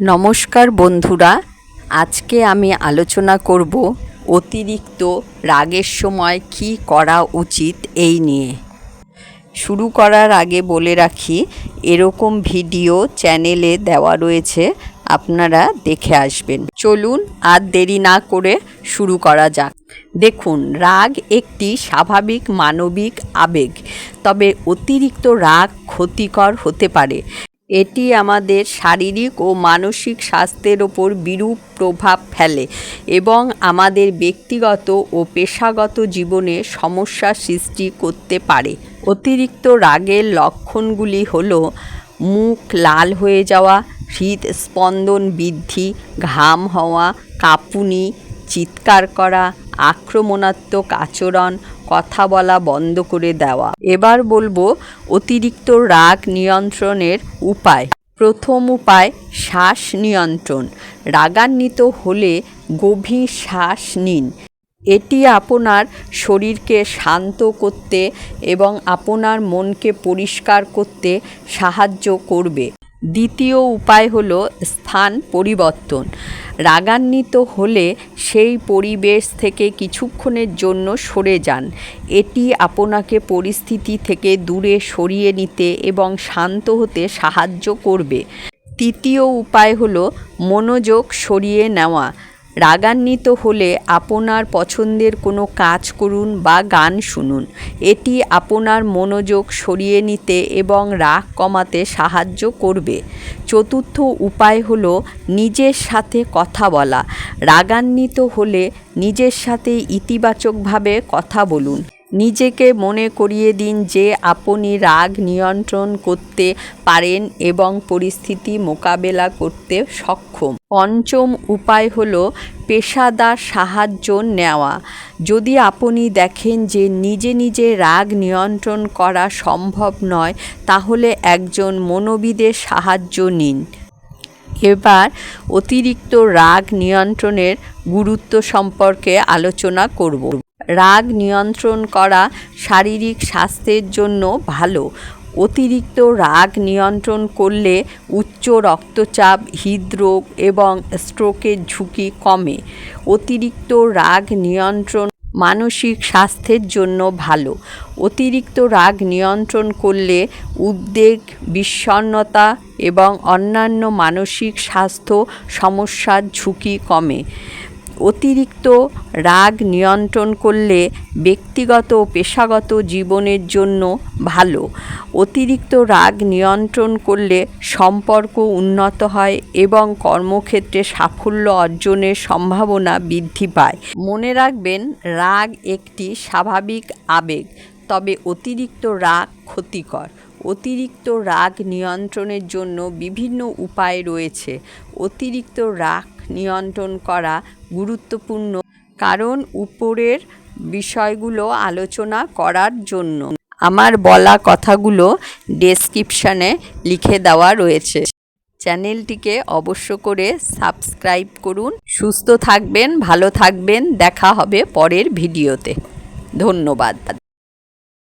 নমস্কার বন্ধুরা, আজকে আমি আলোচনা করব অতিরিক্ত রাগের সময় কী করা উচিত এই নিয়ে। শুরু করার আগে বলে রাখি, এরকম ভিডিও চ্যানেলে দেওয়া রয়েছে, আপনারা দেখে আসবেন। চলুন আর দেরি না করে শুরু করা যাক। দেখুন, রাগ একটি স্বাভাবিক মানবিক আবেগ, তবে অতিরিক্ত রাগ ক্ষতিকর হতে পারে। এটি আমাদের শারীরিক ও মানসিক স্বাস্থ্যের ওপর বিরূপ প্রভাব ফেলে এবং আমাদের ব্যক্তিগত ও পেশাগত জীবনে সমস্যা সৃষ্টি করতে পারে। অতিরিক্ত রাগের লক্ষণগুলি হল মুখ লাল হয়ে যাওয়া, হৃদস্পন্দন বৃদ্ধি, ঘাম হওয়া, কাঁপুনি, চিৎকার করা, আক্রমণাত্মক আচরণ কথা বলা বন্ধ করে দেওয়া। এবার বলব অতিরিক্ত রাগ নিয়ন্ত্রণের উপায়। প্রথম উপায়, শ্বাস নিয়ন্ত্রণ। রাগান্বিত হলে গভীর শ্বাস নিন। এটি আপনার শরীরকে শান্ত করতে এবং আপনার মনকে পরিষ্কার করতে সাহায্য করবে। দ্বিতীয় উপায় হল স্থান পরিবর্তন। রাগান্বিত হলে সেই পরিবেশ থেকে কিছুক্ষণের জন্য সরে যান। এটি আপনাকে পরিস্থিতি থেকে দূরে সরিয়ে নিতে এবং শান্ত হতে সাহায্য করবে। তৃতীয় উপায় হলো মনোযোগ সরিয়ে নেওয়া। রাগান্বিত হলে আপনার পছন্দের কোনো কাজ করুন বা গান শুনুন। এটি আপনার মনোযোগ সরিয়ে নিতে এবং রাগ কমাতে সাহায্য করবে। চতুর্থ উপায় হলো নিজের সাথে কথা বলা। রাগান্বিত হলে নিজের সাথে ইতিবাচকভাবে কথা বলুন। নিজেকে মনে করিয়ে দিন যে আপনি রাগ নিয়ন্ত্রণ করতে পারেন এবং পরিস্থিতি মোকাবেলা করতে সক্ষম। পঞ্চম উপায় হল পেশাদার সাহায্য নেওয়া। যদি আপনি দেখেন যে নিজে নিজে রাগ নিয়ন্ত্রণ করা সম্ভব নয়, তাহলে একজন মনোবিদের সাহায্য নিন। এবার অতিরিক্ত রাগ নিয়ন্ত্রণের গুরুত্ব সম্পর্কে আলোচনা করব। রাগ নিয়ন্ত্রণ করা শারীরিক স্বাস্থ্যের জন্য ভালো। অতিরিক্ত রাগ নিয়ন্ত্রণ করলে উচ্চ রক্তচাপ, হৃদরোগ এবং স্ট্রোকের ঝুঁকি কমে। অতিরিক্ত রাগ নিয়ন্ত্রণ মানসিক স্বাস্থ্যের জন্য ভালো। অতিরিক্ত রাগ নিয়ন্ত্রণ করলে উদ্বেগ, বিষণ্ণতা এবং অন্যান্য মানসিক স্বাস্থ্য সমস্যার ঝুঁকি কমে। অতিরিক্ত রাগ নিয়ন্ত্রণ করলে ব্যক্তিগত ও পেশাগত জীবনের জন্য ভালো। অতিরিক্ত রাগ নিয়ন্ত্রণ করলে সম্পর্ক উন্নত হয় এবং কর্মক্ষেত্রে সাফল্য অর্জনের সম্ভাবনা বৃদ্ধি পায়। মনে রাখবেন, রাগ একটি স্বাভাবিক আবেগ, তবে অতিরিক্ত রাগ ক্ষতিকর। অতিরিক্ত রাগ নিয়ন্ত্রণের জন্য বিভিন্ন উপায় রয়েছে। অতিরিক্ত রাগ নিয়ন্ত্রণ করা গুরুত্বপূর্ণ কারণ উপরের বিষয়গুলো আলোচনা করার জন্য। আমার বলা কথাগুলো ডেসক্রিপশানে লিখে দেওয়া রয়েছে। চ্যানেলটিকে অবশ্য করে সাবস্ক্রাইব করুন। সুস্থ থাকবেন, ভালো থাকবেন। দেখা হবে পরের ভিডিওতে। ধন্যবাদ।